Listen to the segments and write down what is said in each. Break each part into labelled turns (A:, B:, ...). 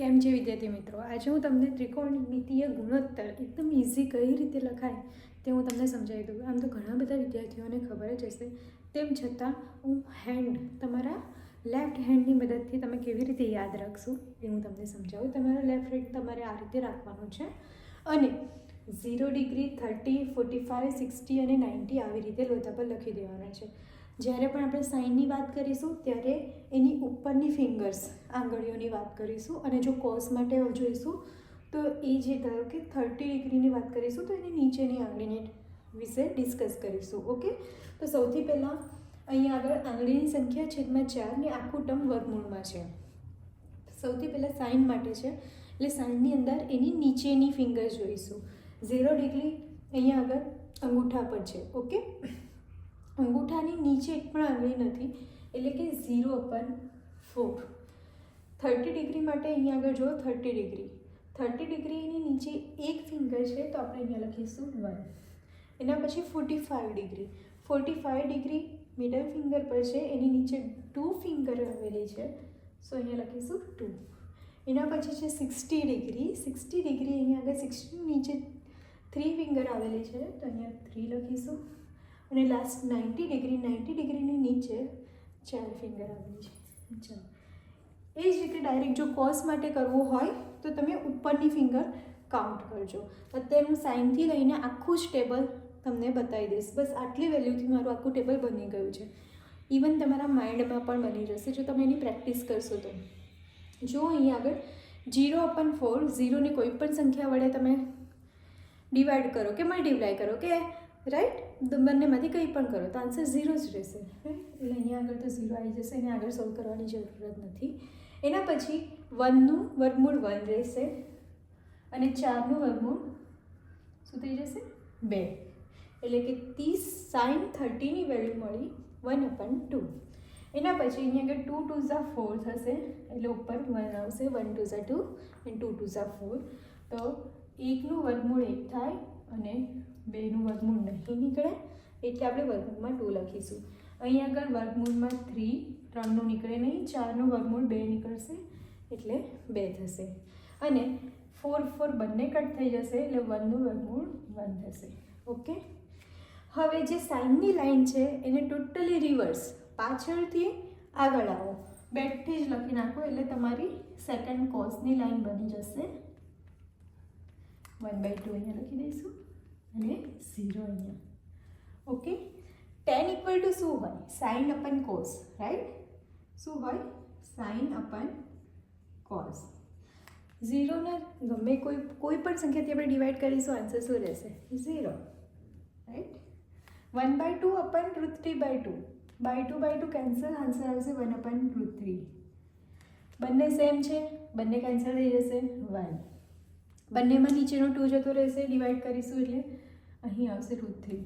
A: કેમ છે વિદ્યાર્થી મિત્રો? આજે હું તમને ત્રિકોણમિતીય ગુણોત્તર એકદમ ઇઝી કઈ રીતે લખાય તે હું તમને સમજાવી દઉં. આમ તો ઘણા બધા વિદ્યાર્થીઓને ખબર જ હશે. તેમ છતાં હું હેન્ડ તમારા લેફ્ટ હેન્ડની મદદથી તમે કેવી રીતે યાદ રાખશો એ હું તમને સમજાવું. તમારો લેફ્ટ હેન્ડ તમારે આ રીતે રાખવાનું છે. અને zero degree thirty forty five sixty અને નાઇન્ટી આવી રીતે લોતા પર લખી દેવાના છે. જ્યારે પણ આપણે સાઇનની વાત કરીશું, ત્યારે એની ઉપરની ફિંગર્સ આંગળીઓની વાત કરીશું અને જો કોસ માટે જોઈશું તો એ જે ધારો કે થર્ટી ડિગ્રીની વાત કરીશું, તો એની નીચેની આંગળીને વિશે ડિસ્કસ કરીશું ઓકે તો સૌથી પહેલાં અહીંયા આગળ આંગળીની સંખ્યા છેદમાં ચાર ને આખું ટર્મ વર્ગમૂળમાં છે. સૌથી પહેલાં સાઇન માટે છે, એટલે સાઇનની અંદર એની નીચેની ફિંગર જોઈશું. ઝીરો ડિગ્રી અહીંયા આગળ અંગૂઠા પર છે ઓકે અંગૂઠાની નીચે એક પણ આંગળી નથી, એટલે કે zero upon four thirty degree માટે અહીંયા આગળ જો થર્ટી ડિગ્રી થર્ટી ડિગ્રીની નીચે એક ફિંગર છે, તો આપણે અહીંયા લખીશું વન એના પછી forty five degree forty five degree middle finger પર છે, એની નીચે ટુ ફિંગર આવેલી છે સો અહીંયા લખીશું ટુ એના પછી છે સિક્સટી ડિગ્રી સિક્સટી ડિગ્રી અહીંયા આગળ સિક્સટી નીચે થ્રી ફિંગર આવેલી છે, તો અહીંયા થ્રી લખીશું. અને લાસ્ટ નાઇન્ટી ડિગ્રી નાઇન્ટી ડિગ્રીની નીચે ચાર ફિંગર આવેલી છે. ચાલો એ જ રીતે ડાયરેક્ટ જો કોસ માટે કરવું હોય, તો તમે ઉપરની ફિંગર કાઉન્ટ કરજો. અત્યારે હું સાઇનથી લઈને આખું જ ટેબલ તમને બતાવી દઈશ. બસ આટલી વેલ્યુથી મારું આખું ટેબલ બની ગયું છે. ઇવન તમારા માઇન્ડમાં પણ બની જશે, જો તમે એની પ્રેક્ટિસ કરશો તો. જો અહીં આગળ જીરો અપન ફોર ઝીરોની કોઈ પણ સંખ્યા વડે તમે ડિવાઈડ કરો કે મલ્ટીપ્લાય કરો કે રાઈટ બંનેમાંથી કંઈ પણ કરો, તો આન્સર ઝીરો જ રહેશે. એટલે અહીંયા આગળ તો ઝીરો આવી જશે, એને આગળ સોલ્વ કરવાની જરૂરત નથી. એના પછી વનનું વર્ગમૂળ વન રહેશે અને ચારનું વર્ગમૂળ શું થઈ જશે? બે. એટલે કે ત્રીસ સાઇન થર્ટીની વેલ્યુ મળી વન અપન ટુ એના પછી અહીંયા આગળ ટુ ટુ ઝા ફોર થશે, એટલે ઉપર વન આવશે વન ટુ ઝા ટુ એન્ડ ટુ ટુ ઝા ફોર તો એકનું વર્ગમૂળ એક થાય અને બેનું વર્ગમૂળ નહીં. નીકળે એટલે આપણે વર્ગમૂળમાં ટુ લખીશું. અહીં આગળ વર્ગમૂળમાં થ્રી, ત્રણનું નીકળે નહીં, ચારનું વર્ગમૂળ બે નીકળશે એટલે બે થશે. અને ફોર ફોર બંને કટ થઈ જશે એટલે વનનું વર્ગમૂળ વન થશે. ઓકે? હવે જે સાઇનની લાઈન છે એને ટોટલી રિવર્સ પાછળથી આગળ આવો. બેટથી જ લખી નાખો એટલે તમારી સેકન્ડ કોસની લાઈન બની જશે. વન બાય ટુ અહીંયા લખી દઈશું. અને ઝીરો અહીંયા. ઓકે ટેન ઇક્વલ ટુ શું હોય? સાઇન અપન કોસ રાઈટ શું હોય? સાઇન અપન કોસ ઝીરોને ગમે કોઈ કોઈ પણ સંખ્યાથી આપણે ડિવાઈડ કરીશું આન્સર શું રહેશે? Zero right one by two upon root three by two by two by two cancel answer આવશે વન અપન રૂટ થ્રી બંને સેમ છે? બંને કેન્સલ થઈ જશે? વન બંનેમાં નીચેનો ટુ જતો રહેશે ડિવાઈડ કરીશું એટલે અહીં આવશે રૂટ થ્રી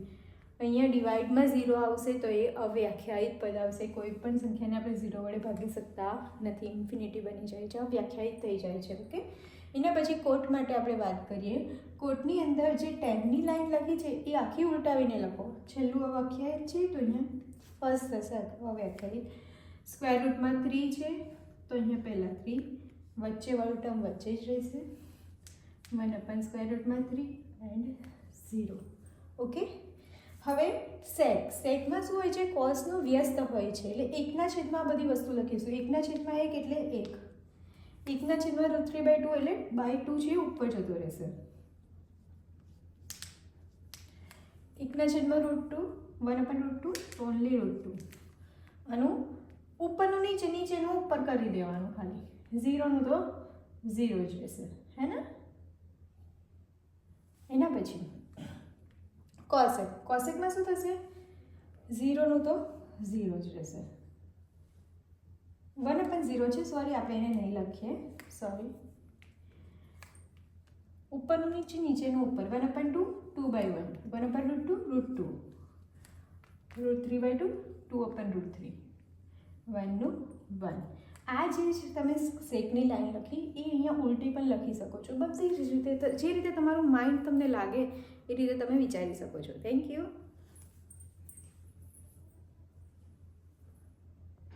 A: અહીંયા ડિવાઈડમાં ઝીરો આવશે તો એ અવ્યાખ્યાયિત પદ આવશે. કોઈ પણ સંખ્યાને આપણે ઝીરો વડે ભાગી શકતા નથી. ઇન્ફિનિટી બની જાય છે, અવ્યાખ્યાયિત થઈ જાય છે ઓકે એના પછી કોટ માટે આપણે વાત કરીએ. કોટની અંદર જે ટેનની લાઈન લખી છે, એ આખી ઉલટાવીને લખો. છેલ્લું અવ્યાખ્યાયિત છે તો અહીંયા ફર્સ્ટ થશે અવ્યાખ્યાયિત. સ્ક્વેર રૂટમાં થ્રી છે, તો અહીંયા પહેલાં થ્રી વચ્ચેવાળું ટર્મ વચ્ચે જ રહેશે. વન અપન સ્ક્વેર રૂટમાં થ્રી એન્ડ ઝીરો ઓકે હવે સેક સેકમાં શું હોય છે? કોસનું વ્યસ્ત હોય છે. એટલે એકના છેદમાં બધી વસ્તુ લખીશું. એકના છેદમાં એક એટલે એક. એકના છેદમાં રૂટ થ્રી બાય ટુ એટલે બાય ટુ છે ઉપર જતો રહેશે. એકના છેદમાં root two one upon root two only root two આનું ઉપરનું નીચે, નીચેનું ઉપર કરી દેવાનું ખાલી. ઝીરોનું તો ઝીરો જ રહેશે. હે ને? એના પછી કોસેક, કોસેકમાં શું થશે? ઝીરોનું તો ઝીરો જ રહેશે. વન અપન ઝીરો છે સોરી આપણે એને નહીં લખીએ. સોરી ઉપરનું નીચે, નીચેનું ઉપર. One upon two two by one. One upon root two root two. Root three by two two upon root three. વનનું one. આ જે તમે શેકની લાઈન લખી, એ અહીંયા ઉલટી પણ લખી શકો છો. બધી જ રીતે, જે રીતે તમારું માઇન્ડ તમને લાગે, એ રીતે તમે વિચારી શકો છો. Thank you